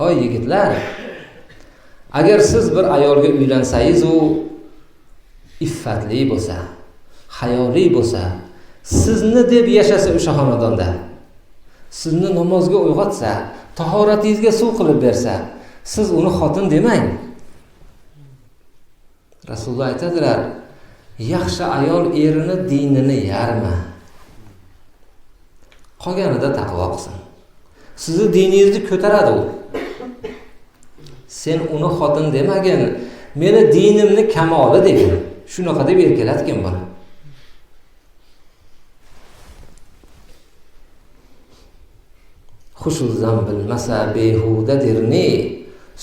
hoy yigitlar agar siz bir ayolga uylansangiz u iffatli bo'lsa hayoli bo'lsa sizni deb yashasa o'sha xonadonda sizni namozga uyg'otsa tahoratingizga suv qilib bersa siz uni xotin demang. Rasululloh aytadilar yaxshi ayol erini dinini yarmi? Qolganida taqvo qilsin. Sizni diningizni ko'taradi u. sen uni xotin demagin meni dinimni kamoli degin. Shunaqa deb erkalatgin buni. Xushuzam bilmasa behuda dirni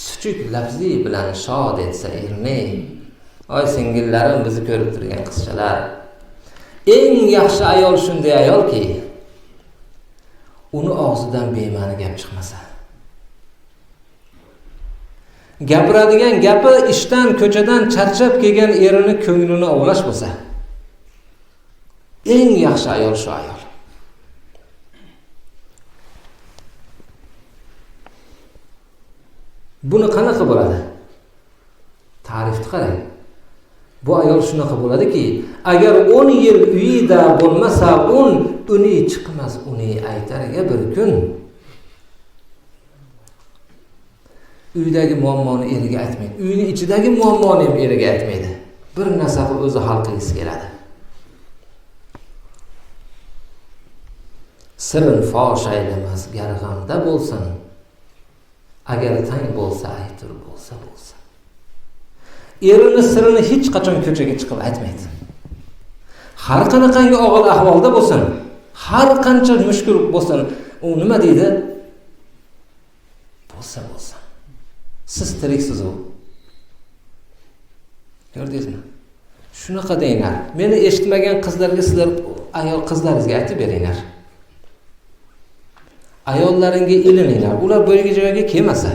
suchuk lafzi bilan shod etsa erni. Oy singillarim bizni ko'rib turgan qizchalar. Eng yaxshi ayol shunday ayolki uni og'zidan bema'ni gap chiqmasa. Gapiradigan gapi ishdan ko'chadan charchab kelgan erini ko'nglini ovlash bo'lsa eng yaxshi ayol shu ayol. Buni qanaqa bo'ladi? Tarifni qarang. Bu ayol shunaqa bo'ladiki agar o'n yil uyida bo'lmasa un uni chiqmas uni aytariga bir kun uydagi muammoni eriga aytmaydi. Uyni ichidagi muammoni ham eriga aytmaydi. Bir narsa qilib o'zi hal qilgisi keladi. Sirin fosh aylamas gar g'amda bo'lsin. Agar tang bo'lsa aytur bo'lsa bo'lsa erini sirini hech qachon ko'chaga chiqib aytmaydi. Har qanaqangi og'ir ahvolda bo'lsin. Har qancha mushkul bo'lsin. U nima deydi? Bo'lsa bo'lsa siz tiriksiz u. Ko'rdingizmi? Shunaqa denglar meni eshitmagan qizlarga sizlar ayol qizlaringizga aytib beringlar. Ayollaringga ilininglar. Ular boyagi joyga kelmasa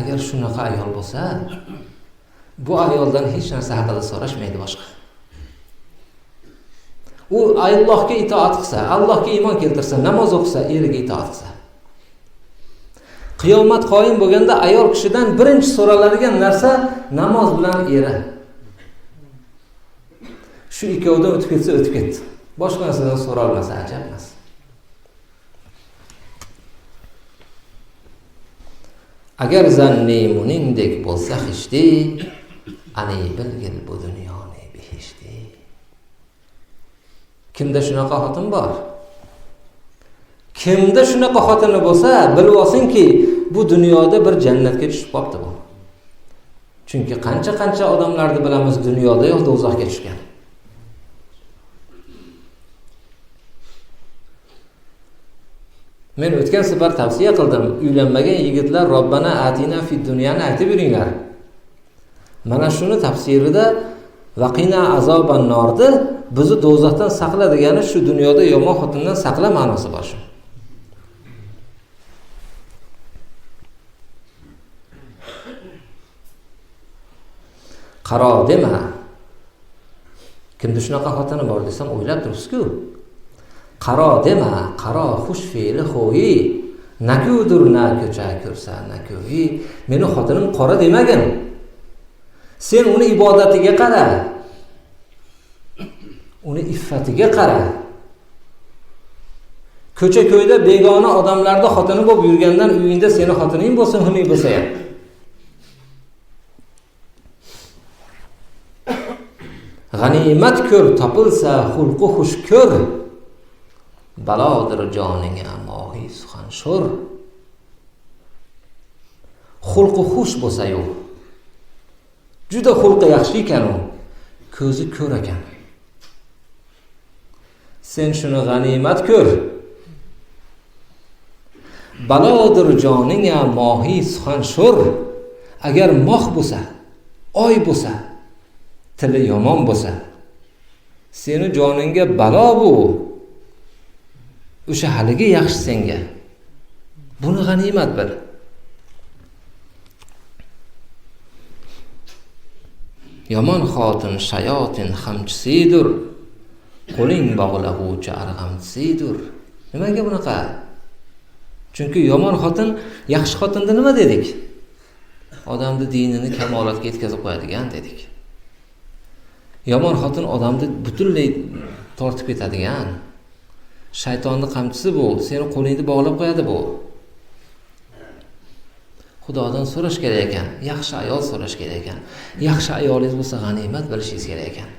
agar shunaqa ayol bo'lsa bu ayoldan hech narsa haqida so'rashmaydi boshqa. U allohga itoat qilsa allohga iymon keltirsa namoz o'qisa eriga itoat qilsa. Qiyomat qoyim bo'lganda ayol kishidan birinchi so'raladigan narsa namoz bilan eri. Shu ikkovidan o'tib ketsa o'tib ketdi. Boshqa narsadan so'ralmasa ajab emas. Agar zanni muningdek bo'lsa hishdi ani bilgil bu dunyoni behishdi. Kimda shunaqa xotin bor? Kimda shunaqa xotini bo'lsa bilib olsinki bu dunyoda bir jannatga tushib qolibdi bu. Chunki qancha qancha odamlarni bilamiz dunyoda yo'q do'zaxga tushgan. Men o'tgan safar tavsiya qildim uylanmagan yigitlar robbana atina fid dunyani aytib yuringlar. Mana shuni tafsirida vaqina azoban norni bizni do'zaxdan saqla degani shu dunyoda yomon xotindan saqla ma'nosi bor shu. Qaro dema. Kimda shunaqa xotini bor desam o'ylab turibsizku. Qaro dema qaro xush fe'li xo'yi nakudur na ko'cha ko'rsa nako'yi meni xotinim qora demagin. Sen uni ibodatiga qara. Uni iffatiga qara. Ko'cha ko'yda begona odamlarda xotini bo'lib yurgandan uyingda seni xotining bo'lsin xunuk bo'lsa ham g'animat ko'r topilsa xulqi xush ko'r. Balodir joninga mohiy suxanshur xulqi xush bo'lsayu juda xulqi yaxshi ekanu ko'zi ko'r ekan. Sen shuni g'animat ko'r. Balodir joninga mohiy suxanshur agar moh bo'lsa oy bo'lsa tili yomon bo'lsa seni joningga balo bu. O'sha haligi yaxshi senga. Buni g'animat bil yomon xotin shayotin hamchisidir qo'ling bog'lag'uvchi arg'amchisidir nimaga bunaqa? Chunki yomon xotin yaxshi xotinni nima dedik? Odamni dinini kamolatga yetkazib qo'yadigan dedik. Yomon xotin odamni butunlay tortib ketadigan shaytonni qamchisi bu seni qo'lingni bog'lab qo'yadi bu. Xudodan so'rash kerak ekan yaxshi ayol so'rash kerak ekan. Yaxshi ayolingiz bo'lsa g'animat bilishingiz kerak ekan.